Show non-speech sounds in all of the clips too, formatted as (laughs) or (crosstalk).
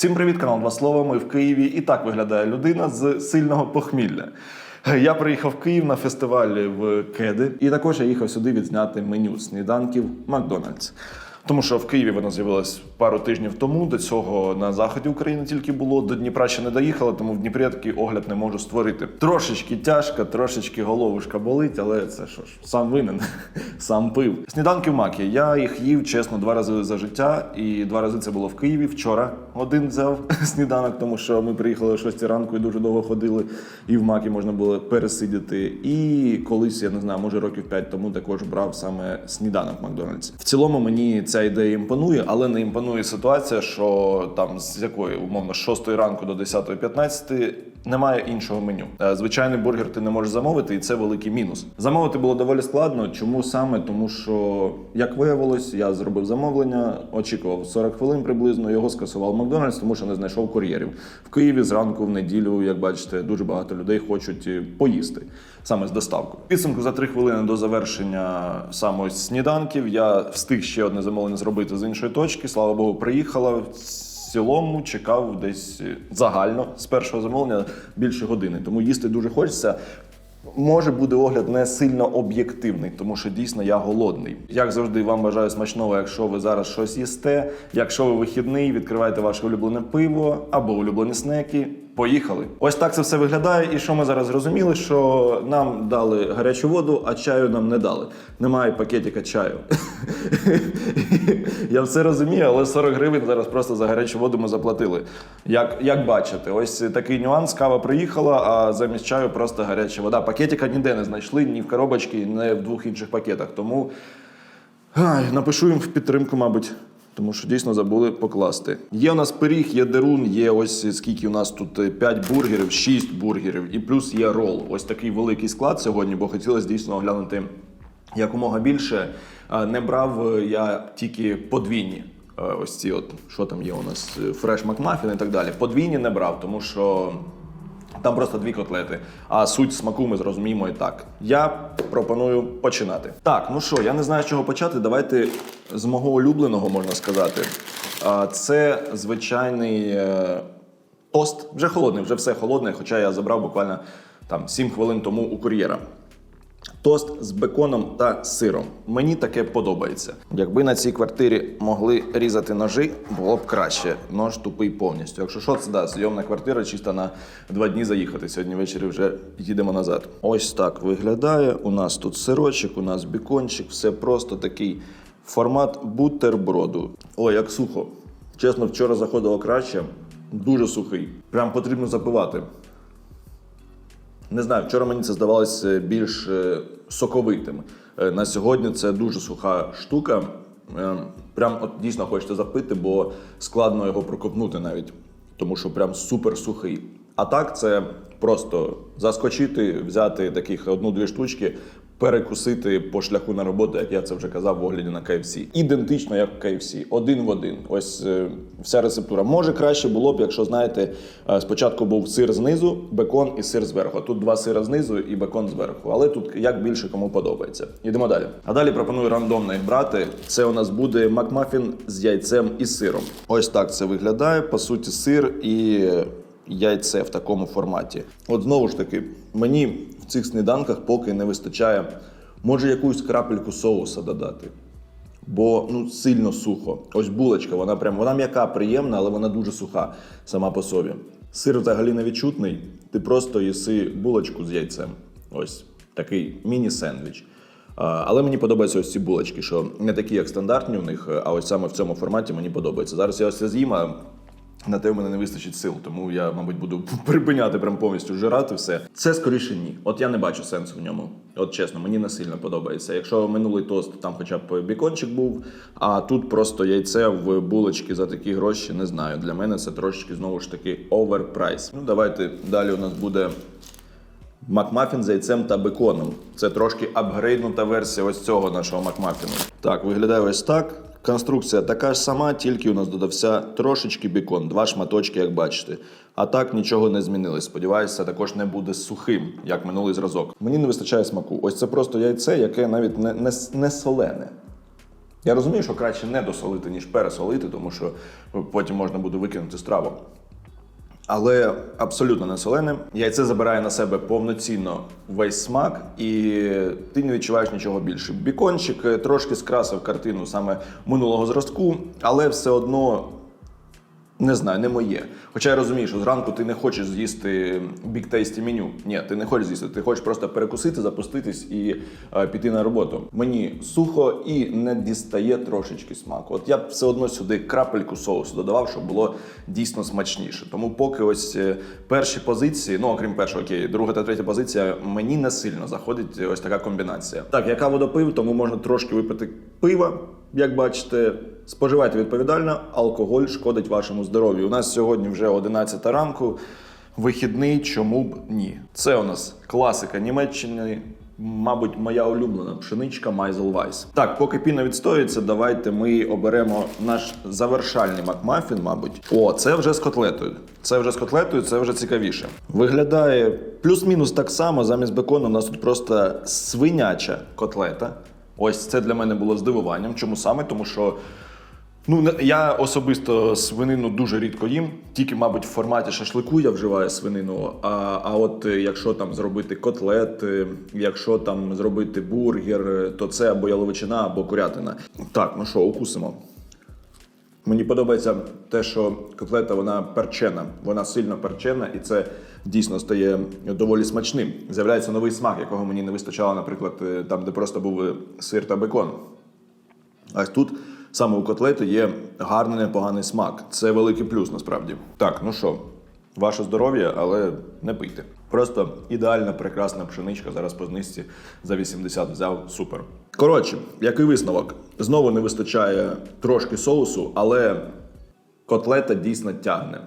Всім привіт, канал Два Слова. Ми в Києві. І так виглядає людина з сильного похмілля. Я приїхав в Київ на фестиваль в Кеди, і також я їхав сюди відзняти меню сніданків Макдональдс. Тому що в Києві воно з'явилось пару тижнів тому. До цього на заході України тільки було. До Дніпра ще не доїхало, тому в Дніпрі такий огляд не можу створити. Трошечки тяжко, трошечки головушка болить, але це що ж, сам винен, (laughs) сам пив. Сніданки в макі. Я їх їв чесно два рази за життя, і два рази це було в Києві. Вчора один взяв (laughs) сніданок, тому що ми приїхали о 6 ранку і дуже довго ходили, і в макі можна було пересидіти. І колись, я не знаю, може років 5 тому також брав саме сніданок в Макдональдсі. В цілому мені ця ідея імпонує, але не імпонує ситуація, що там з якої умовно з 6 ранку до 10.15 немає іншого меню. Е, Звичайний бургер ти не можеш замовити, і це великий мінус. Замовити було доволі складно. Чому саме? Тому що, як виявилось, я зробив замовлення, очікував 40 хвилин приблизно. Його скасував Макдональдс, тому що не знайшов кур'єрів. В Києві зранку в неділю, як бачите, дуже багато людей хочуть е, поїсти саме з доставкою. Підсумку за 3 хвилини до завершення саме сніданків. Я встиг ще одне замовлення зробити з іншої точки. Слава Богу, приїхала. Цілому чекав десь е, загально з першого замовлення більше години. Тому їсти дуже хочеться. Може буде огляд не сильно об'єктивний, тому що дійсно я голодний. Як завжди, вам бажаю смачного, якщо ви зараз щось їсте. Якщо ви вихідний, відкривайте ваше улюблене пиво або улюблені снеки. Поїхали. Ось так це все виглядає. І що ми зараз зрозуміли, що нам дали гарячу воду, а чаю нам не дали. Немає пакетика чаю. (laughs) Я все розумію, але 40 гривень зараз просто за гарячу воду ми заплатили. Як, як бачите, ось такий нюанс. Кава приїхала, а замість чаю просто гаряча вода. Пакетика ніде не знайшли, ні в коробочці, ні в двох інших пакетах. Тому ай, напишу їм в підтримку, мабуть. Тому що дійсно забули покласти. Є у нас пиріг, є дерун, є ось скільки у нас тут 5 бургерів, 6 бургерів, і плюс є рол. Ось такий великий склад сьогодні, бо хотілося дійсно оглянути якомога більше. Е, Не брав е, я тільки подвійні. е, Ось ці, от що там є у нас, фреш Макмафін і так далі. Подвійні не брав, тому що там просто дві котлети. А суть смаку ми зрозуміємо і так. Я пропоную починати. Так, ну що, я не знаю, з чого почати. Давайте з мого улюбленого можна сказати. Це звичайний е, тост. Вже холодний, вже все холодне, хоча я забрав буквально там 7 хвилин тому у кур'єра. Тост з беконом та сиром. Мені таке подобається. Якби на цій квартирі могли різати ножі, було б краще. Нож тупий повністю. Якщо що, це да, зйомна квартира, чисто на два дні заїхати. Сьогодні ввечері вже їдемо назад. Ось так виглядає. У нас тут сирочок, у нас бікончик, все просто такий формат бутерброду. Ой, як сухо. Чесно, вчора заходило краще. Дуже сухий. Прям потрібно запивати. Не знаю, вчора мені це здавалося більш е, соковитим. Е, На сьогодні це дуже суха штука. Е, Прям от дійсно хочеться запити, бо складно його проковтнути навіть, тому що прям супер сухий. А так це просто заскочити, взяти таких одну-дві штучки, перекусити по шляху на роботу, як я це вже казав в огляді на KFC. Ідентично як в KFC, один в один. Ось е, вся рецептура. Може краще було б, якщо знаєте, е, спочатку був сир знизу, бекон і сир зверху. Тут два сира знизу і бекон зверху. Але тут як більше кому подобається. Йдемо далі. А далі пропоную рандомно їх брати. Це у нас буде макмафін з яйцем і сиром. Ось так це виглядає. По суті, сир і яйце в такому форматі. От знову ж таки, мені цих сніданках поки не вистачає, може якусь крапельку соуса додати. Бо ну сильно сухо. Ось булочка, вона прям вона м'яка, приємна, але вона дуже суха сама по собі. Сир взагалі не відчутний. Ти просто їси булочку з яйцем. Ось такий міні-сендвіч. Але мені подобаються ось ці булочки, що не такі, як стандартні у них, а ось саме в цьому форматі мені подобається. Зараз я ось це з'їм, а на те в мене не вистачить сил, тому я, мабуть, буду (laughs) припиняти прям повністю жирати все. Це скоріше ні. От я не бачу сенсу в ньому. От чесно, мені не сильно подобається. Якщо минулий тост там хоча б бікончик був, а тут просто яйце в булочки за такі гроші, не знаю. Для мене це трошечки знову ж таки оверпрайс. Ну давайте далі у нас буде. Макмафін з яйцем та беконом. Це трошки апгрейднута версія ось цього нашого Макмафіну. Так, виглядає ось так. Конструкція така ж сама, тільки у нас додався трошечки бікон, два шматочки, як бачите. А так нічого не змінилось. Сподіваюся, також не буде сухим, як минулий зразок. Мені не вистачає смаку. Ось це просто яйце, яке навіть не, не, не солене. Я розумію, що краще не досолити, ніж пересолити, тому що потім можна буде викинути страву. Але абсолютно не солене. Яйце забирає на себе повноцінно весь смак, і ти не відчуваєш нічого більше. Бікончик е, трошки скрасив картину саме минулого зразку, але все одно не знаю, не моє. Хоча я розумію, що зранку ти не хочеш з'їсти tasty меню. Ні, ти не хочеш з'їсти, ти хочеш просто перекусити, запуститись і е, піти на роботу. Мені сухо і не дістає трошечки смаку. От я б все одно сюди крапельку соусу додавав, щоб було дійсно смачніше. Тому поки ось е, перші позиції, ну окрім першого, окей, друга та третя позиція, мені не сильно заходить ось така комбінація. Так, я каву тому можна трошки випити пива. Як бачите, споживайте відповідально, алкоголь шкодить вашому здоров'ю. У нас сьогодні вже 11 ранку. Вихідний, чому б ні? Це у нас класика Німеччини. Мабуть, моя улюблена пшеничка Майзелвайс. Так, поки піна відстоюється, давайте ми оберемо наш завершальний макмафін, мабуть. О, це вже з котлетою. Це вже з котлетою, це вже цікавіше. Виглядає плюс-мінус так само. Замість бекону у нас тут просто свиняча котлета. Ось це для мене було здивуванням. Чому саме? Тому що Ну, я особисто свинину дуже рідко їм. Тільки, мабуть, в форматі шашлику я вживаю свинину. А, а от е, якщо там зробити котлет, е, якщо там зробити бургер, е, то це або яловичина, або курятина. Так, ну що, укусимо. Мені подобається те, що котлета вона перчена, вона сильно перчена, і це дійсно стає доволі смачним. З'являється новий смак, якого мені не вистачало, наприклад, там, де просто був сир та бекон. А тут саме у котлети є гарний непоганий смак. Це великий плюс насправді. Так, ну що, ваше здоров'я, але не пийте. Просто ідеальна, прекрасна пшеничка. Зараз по знижці за 80 взяв. Супер. Коротше, який висновок? Знову не вистачає трошки соусу, але котлета дійсно тягне.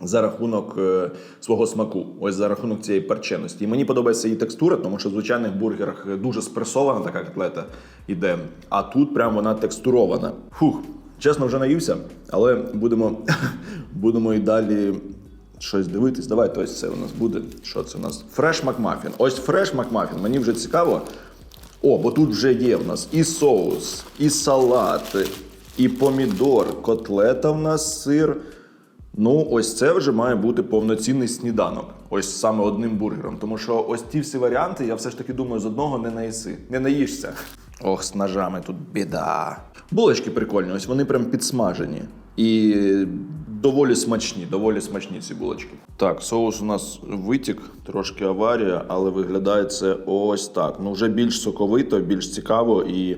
За рахунок е, свого смаку, ось за рахунок цієї перченості. І мені подобається її текстура, тому що в звичайних бургерах дуже спресована така котлета іде. А тут прям вона текстурована. Фух, чесно, вже наївся, але будемо, (laughs) будемо і далі щось дивитись. Давайте ось це у нас буде. Що це у нас? Фреш Макмафін. Ось фреш Макмафін. Мені вже цікаво. О, бо тут вже є в нас і соус, і салат, і помідор, котлета в нас сир. Ну, ось це вже має бути повноцінний сніданок. Ось саме одним бургером. Тому що ось ті всі варіанти, я все ж таки думаю, з одного не наїси, не наїшся. Ох, з ножами тут біда. Булочки прикольні, ось вони прям підсмажені. І доволі смачні, доволі смачні ці булочки. Так, соус у нас витік, трошки аварія, але виглядає це ось так. Ну, вже більш соковито, більш цікаво і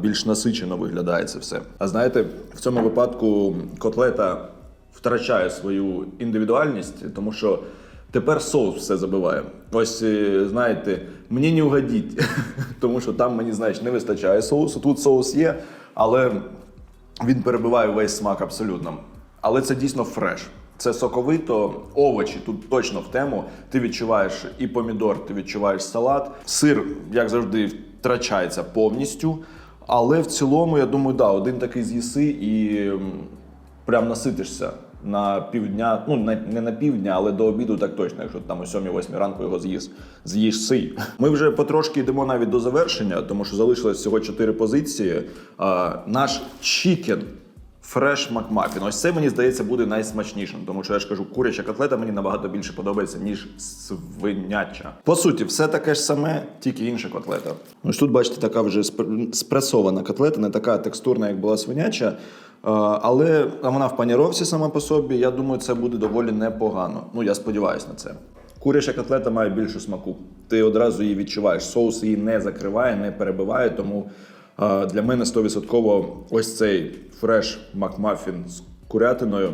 більш насичено виглядає це все. А знаєте, в цьому випадку котлета втрачає свою індивідуальність, тому що тепер соус все забиває. Ось е, знаєте, мені не угодіть, (laughs) тому що там мені знаєш не вистачає соусу. Тут соус є, але він перебиває весь смак абсолютно. Але це дійсно фреш. Це соковито, овочі тут точно в тему. Ти відчуваєш і помідор, ти відчуваєш салат. Сир, як завжди, втрачається повністю. Але в цілому, я думаю, да, один такий з'їси і прям наситишся на півдня. Ну, не на півдня, але до обіду так точно, якщо там о 7-8 ранку його з'їс, з'їш сий. Ми вже потрошки йдемо навіть до завершення, тому що залишилось всього 4 позиції. А, наш чікен. Фреш Макмафін. Ось це мені здається буде найсмачнішим, тому що я ж кажу, куряча котлета мені набагато більше подобається, ніж свиняча. По суті, все таке ж саме, тільки інша котлета. Ось тут, бачите, така вже спресована котлета, не така текстурна, як була свиняча. А, Але вона в паніровці сама по собі. Я думаю, це буде доволі непогано. Ну, я сподіваюся на це. Куряча котлета має більше смаку. Ти одразу її відчуваєш. Соус її не закриває, не перебиває. Тому для мене 100% ось цей фреш Макмафін з курятиною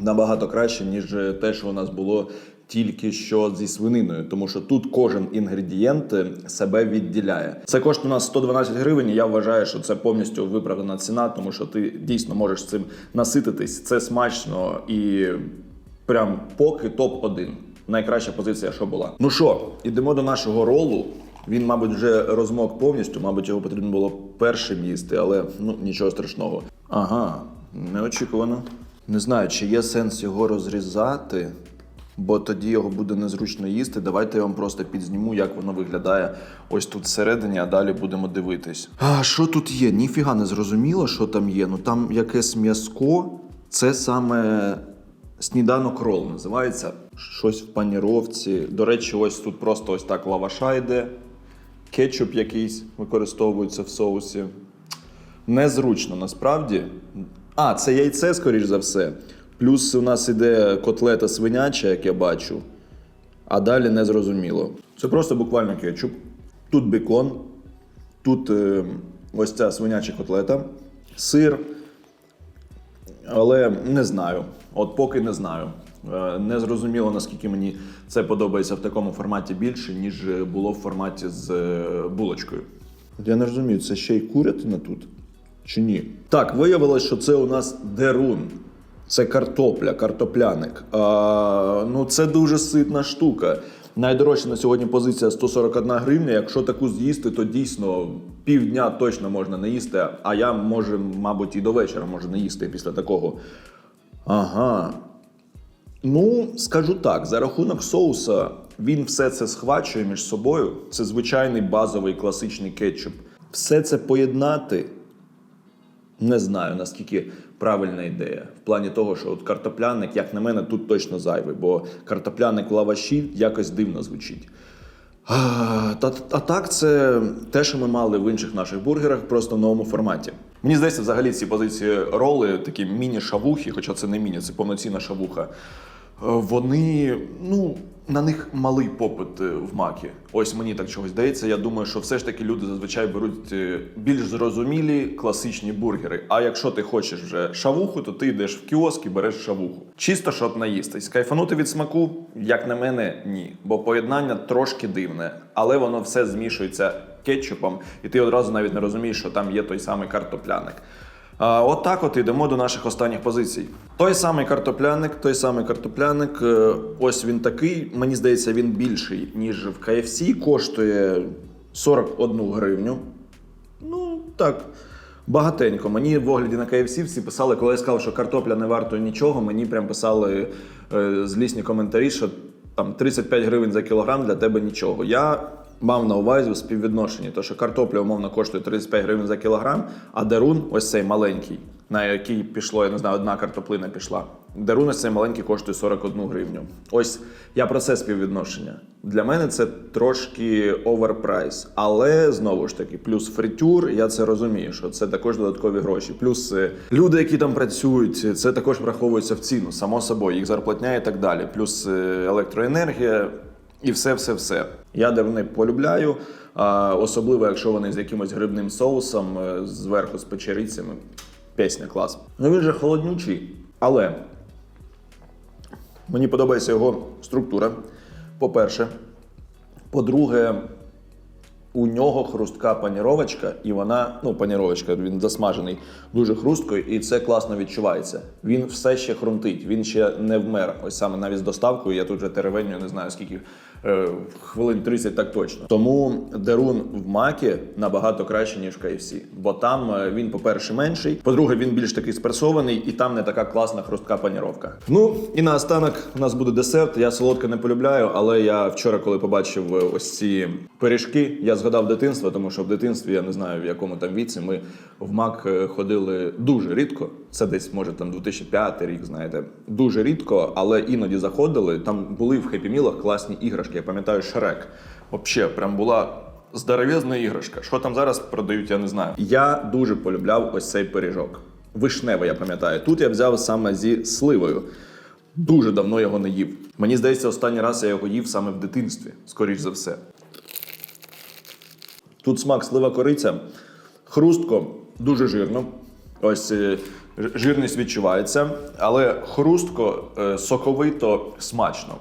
набагато краще, ніж те, що у нас було тільки що зі свининою, тому що тут кожен інгредієнт себе відділяє. Це коштує у нас 112 гривень. і Я вважаю, що це повністю виправдана ціна, тому що ти дійсно можеш цим насититись. Це смачно і прям поки топ 1 Найкраща позиція, що була. Ну що, ідемо до нашого ролу. Він, мабуть, вже розмок повністю, мабуть, його потрібно було першим їсти, але ну нічого страшного. Ага, неочікувано. Не знаю, чи є сенс його розрізати. Бо тоді його буде незручно їсти. Давайте я вам просто підзніму, як воно виглядає ось тут всередині, а далі будемо дивитись. А що тут є? Ніфіга не зрозуміло, що там є. Ну там якесь м'язко, це саме сніданок рол називається. Щось в паніровці. До речі, ось тут просто ось так лаваша йде. Кетчуп якийсь використовується в соусі. Незручно насправді. А, це яйце, скоріш за все. Плюс у нас іде котлета свиняча, як я бачу. А далі незрозуміло. Це просто буквально кетчуп. Тут бекон, тут е, ось ця свиняча котлета, сир. Але не знаю. От поки не знаю. Е, Не зрозуміло, наскільки мені це подобається в такому форматі більше, ніж було в форматі з е, булочкою. Я не розумію, це ще й курятина тут? Чи ні? Так, виявилось, що це у нас дерун. Це картопля, картопляник. А, ну, це дуже ситна штука. Найдорожча на сьогодні позиція 141 гривня. Якщо таку з'їсти, то дійсно півдня точно можна не їсти. А я може, мабуть, і до вечора можу не їсти після такого. Ага. Ну, скажу так, за рахунок соуса він все це схвачує між собою. Це звичайний базовий класичний кетчуп. Все це поєднати не знаю наскільки правильна ідея. В плані того, що от картопляник, як на мене, тут точно зайвий, бо картопляник лаваші якось дивно звучить. А, та, а так, це те, що ми мали в інших наших бургерах, просто в новому форматі. Мені здається, взагалі ці позиції роли, такі міні-шавухи, хоча це не міні, це повноцінна шавуха. Е, Вони, ну, на них малий попит е, в макі. Ось мені так чогось здається. Я думаю, що все ж таки люди зазвичай беруть е, більш зрозумілі класичні бургери. А якщо ти хочеш вже шавуху, то ти йдеш в кіоск і береш шавуху. Чисто щоб наїстись. Кайфанути від смаку, як на мене, ні. Бо поєднання трошки дивне, але воно все змішується кетчупом, і ти одразу навіть не розумієш, що там є той самий картопляник. А, от так от йдемо до наших останніх позицій. Той самий картопляник, той самий картопляник. е, Ось він такий. Мені здається, він більший, ніж в KFC, коштує 41 гривню. Ну, так. Багатенько. Мені в огляді на KFC всі писали, коли я сказав, що картопля не варто нічого, мені прям писали е, злісні коментарі, що там 35 гривень за кілограм для тебе нічого. Я мав на увазі у співвідношенні, то що картопля умовно коштує 35 гривень за кілограм, а дерун, ось цей маленький, на який пішло, я не знаю, одна картоплина пішла. Дерун ось цей маленький коштує 41 гривню. Ось я про це співвідношення. Для мене це трошки оверпрайс. Але знову ж таки, плюс фритюр, я це розумію, що це також додаткові гроші. Плюс е, люди, які там працюють, це також враховується в ціну, само собою, їх зарплатня і так далі. Плюс е, електроенергія. І все, все, все. Я деруни полюбляю, особливо якщо вони з якимось грибним соусом е, зверху з печерицями. Пісня клас. Ну він же холоднючий, але мені подобається його структура. По-перше, по-друге, у нього хрустка паніровочка, і вона, ну, паніровочка, він засмажений дуже хрусткою, і це класно відчувається. Він все ще хрумтить, він ще не вмер. Ось саме навіть з доставкою, я тут вже теревеню, не знаю скільки е, хвилин 30 так точно. Тому дерун в макі набагато краще, ніж в KFC. Бо там е, він, по-перше, менший, по-друге, він більш такий спресований, і там не така класна хрустка паніровка. Ну і наостанок у нас буде десерт. Я солодке не полюбляю, але я вчора, коли побачив е, ось ці пиріжки, я згадав дитинство, тому що в дитинстві я не знаю в якому там віці. Ми в МАК е, ходили дуже рідко. Це десь може там 2005 рік, знаєте, дуже рідко, але іноді заходили. Там були в Хеппі Мілах класні іграшки. Я пам'ятаю Шрек. Взагалі, прям була. Здоровезна іграшка. Що там зараз продають, я не знаю. Я дуже полюбляв ось цей пиріжок. Вишневий, я пам'ятаю. Тут я взяв саме зі сливою. Дуже давно його не їв. Мені здається, останній раз я його їв саме в дитинстві, скоріш за все. Тут смак слива кориця, хрустко, дуже жирно. Ось е, жирність відчувається, але хрустко е, соковито смачно.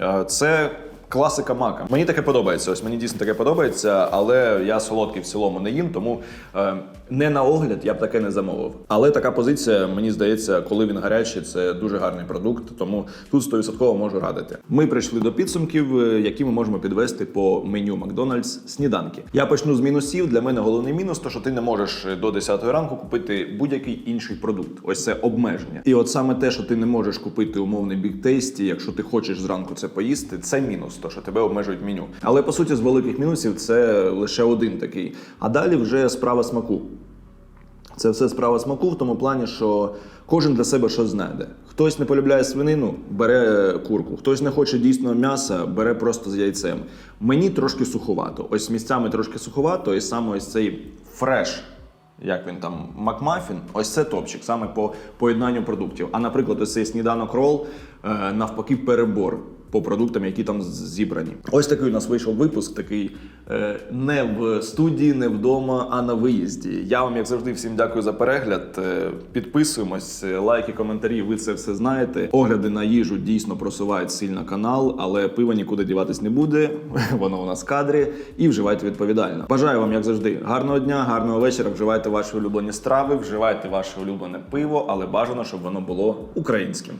Е, Це класика мака. Мені таке подобається. Ось мені дійсно таке подобається, але я солодкий в цілому не їм, тому е, Не на огляд, я б таке не замовив. Але така позиція, мені здається, коли він гарячий, це дуже гарний продукт, тому тут 100% можу радити. Ми прийшли до підсумків, е, які ми можемо підвести по меню Макдональдс сніданки. Я почну з мінусів. Для мене головний мінус, то що ти не можеш до 10 ранку купити будь-який інший продукт. Ось це обмеження. І от саме те, що ти не можеш купити умовний Tasty, якщо ти хочеш зранку це поїсти, це мінус, то що тебе обмежують меню. Але по суті, з великих мінусів це лише один такий. А далі вже справа смаку. Це все справа смаку в тому плані, що кожен для себе щось знайде. Хтось не полюбляє свинину, бере курку. Хтось не хоче дійсно м'яса, бере просто з яйцем. Мені трошки суховато. Ось місцями трошки суховато, і саме ось цей фреш. Як він там, Макмафін, ось це топчик, саме по поєднанню продуктів. А наприклад, ось цей сніданок рол, е, навпаки, перебор по продуктам, які там зібрані. Ось такий у нас вийшов випуск, такий е, не в студії, не вдома, а на виїзді. Я вам, як завжди, всім дякую за перегляд. Е, Підписуємось, е, лайки, коментарі. Ви це все знаєте. Огляди на їжу дійсно просувають сильно канал, але пиво нікуди діватись не буде. (laughs) Воно у нас в кадрі. І вживайте відповідально. Бажаю вам, як завжди, гарного дня, гарного вечора. Вживайте ваші улюблені страви, вживайте ваше улюблене пиво, але бажано, щоб воно було українським.